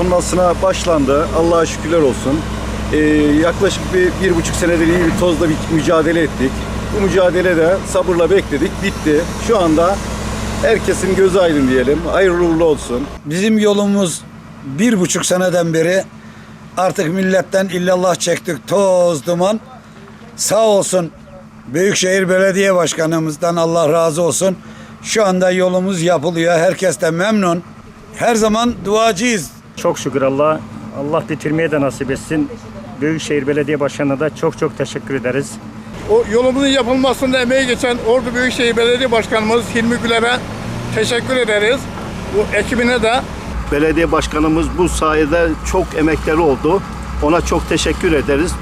Yapılmasına başlandı. Allah'a şükürler olsun. Ee, yaklaşık bir, bir buçuk senedir iyi bir tozla bir mücadele ettik. Bu mücadele de sabırla bekledik. Bitti. Şu anda herkesin gözü aydın diyelim. Hayırlı uğurlu olsun. Bizim yolumuz bir buçuk seneden beri artık milletten illallah çektik toz duman. Sağ olsun Büyükşehir Belediye Başkanımızdan Allah razı olsun. Şu anda yolumuz yapılıyor. Herkes de memnun. Her zaman duacıyız. Çok şükür Allah. Allah bitirmeye de nasip etsin. Büyükşehir Belediye Başkanı'na da çok çok teşekkür ederiz. O yolumuzun yapılmasında emeği geçen Ordu Büyükşehir Belediye Başkanımız Hilmi Güler'e teşekkür ederiz. Bu ekibine de Belediye başkanımız bu sayede çok emekleri oldu. Ona çok teşekkür ederiz.